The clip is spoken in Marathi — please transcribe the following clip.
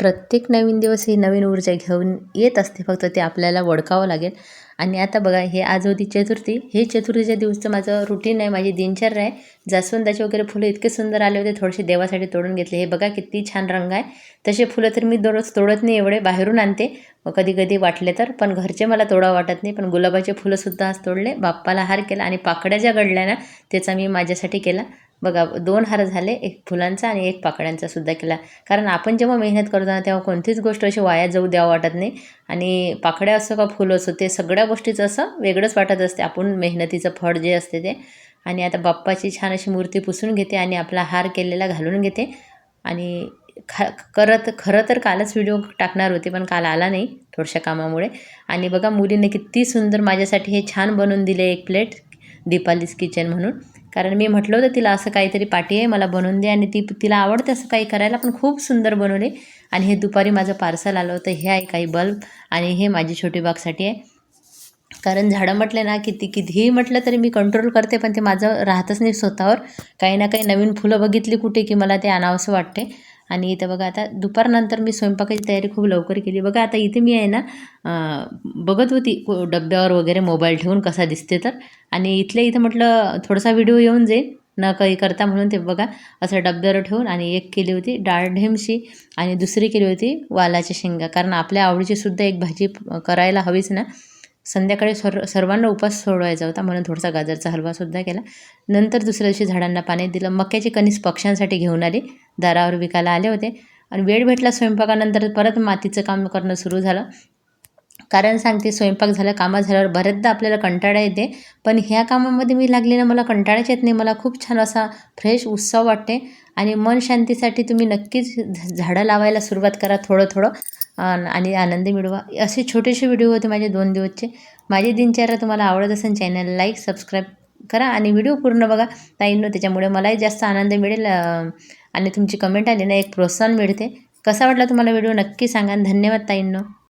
प्रत्येक नवीन दिवस ही नवीन ऊर्जा घेऊन येत असते. फक्त ते आपल्याला वडकावं लागेल. आणि आता बघा हे आज होती चतुर्थी. हे चतुर्थीच्या दिवसचं माझं रुटीन आहे. माझी दिनचर्या आहे. जास्वंदाचे वगैरे फुलं इतके सुंदर आले होते. थोडेसे देवासाठी तोडून घेतले. हे बघा किती छान रंग आहे. तसे फुलं तर मी दररोज तोडत नाही एवढे बाहेरून आणते. कधी कधी वाटले तर पण घरचे मला तोडा वाटत नाही. पण गुलाबाचे फुलंसुद्धा आज तोडले. बाप्पाला हार केला. आणि पाकड्या ज्या घडल्या ना त्याचा मी माझ्यासाठी केला. बघा दोन हार झाले एक फुलांचा आणि एक पाकळ्यांचा सुद्धा केला. कारण आपण जेव्हा मेहनत करतो ना तेव्हा कोणतीच गोष्ट अशी वाया जाऊ द्यावं वाटत नाही. आणि पाकड्या असो का फुलं असो ते सगळ्या गोष्टीचं असं वेगळंच वाटत असते. आपण मेहनतीचं फळ जे असते ते. आणि आता बाप्पाची छान अशी मूर्ती पुसून घेते आणि आपला हार केलेला घालून घेते. आणि खा करत खरं तर कालच व्हिडिओ टाकणार होते पण काल आला नाही थोड्याशा कामामुळे. आणि बघा मुलीने किती सुंदर माझ्यासाठी हे छान बनवून दिले एक प्लेट दीपालीस किचन म्हणून. कारण मी म्हटलं होतं तिला असं काहीतरी पाठी आहे मला बनवून दे. आणि ती तिला आवडते असं काही करायला पण खूप सुंदर बनवले. आणि हे दुपारी माझं पार्सल आलं होतं हे आहे काही बल्ब आणि हे माझी छोटी बागसाठी आहे. कारण झाडं म्हटले ना किती कितीही म्हटलं तरी मी कंट्रोल करते पण ते माझं राहतच नाही स्वतःवर. काही ना काही नवीन फुलं बघितली कुठे की मला ते आणावंसं वाटते. आणि इथं बघा आता दुपारनंतर मी स्वयंपाकाची तयारी खूप लवकर केली. बघा आता इथे मी आहे ना बघत होती डब्यावर वगैरे मोबाईल ठेवून कसा दिसते तर. आणि इथल्या इथं म्हटलं थोडासा व्हिडिओ येऊन जाईल. न काही करता म्हणून ते बघा असं डब्यावर ठेवून आणि एक केली होती डाळ ढेमशी आणि दुसरी केली होती वालाच्या शेंगा. कारण आपल्या आवडीची सुद्धा एक भाजी करायला हवीच ना. संध्याकाळी सर सर्वांना उपास सोडवायचा होता. म्हणून थोडासा गाजरचा हलवासुद्धा केला. नंतर दुसऱ्या दिवशी झाडांना पाणी दिलं. मक्याची कणीस पक्ष्यांसाठी घेऊन आली. दारावर विकायला आले होते. आणि वेळ भेटला स्वयंपाकानंतर परत मातीचं काम करणं सुरू झालं. कारण सांगते स्वयंपाक झालं कामा झाल्यावर बऱ्याचदा आपल्याला कंटाळा येते. पण ह्या कामामध्ये मी लागलेलं ना मला कंटाळाच येत नाही. मला खूप छान असा फ्रेश उत्सव वाटते. आणि मन शांतीसाठी तुम्ही नक्कीच झाडं लावायला सुरुवात करा थोडं थोडं. आणि आनंदी मिळवा. असे छोटेसे व्हिडिओ होते माझे दोन दिवसचे. माझी दिनचर्या तुम्हाला आवडत असेल चॅनल लाईक सबस्क्राईब करा आणि व्हिडिओ पूर्ण बघा. ताईंनो त्याच्यामुळे मलाही जास्त आनंद मिळेल आणि तुमची कमेंट आली ना एक प्रोत्साहन मिळते. कसा वाटला तुम्हाला व्हिडिओ नक्की सांगा. धन्यवाद ताईंनो.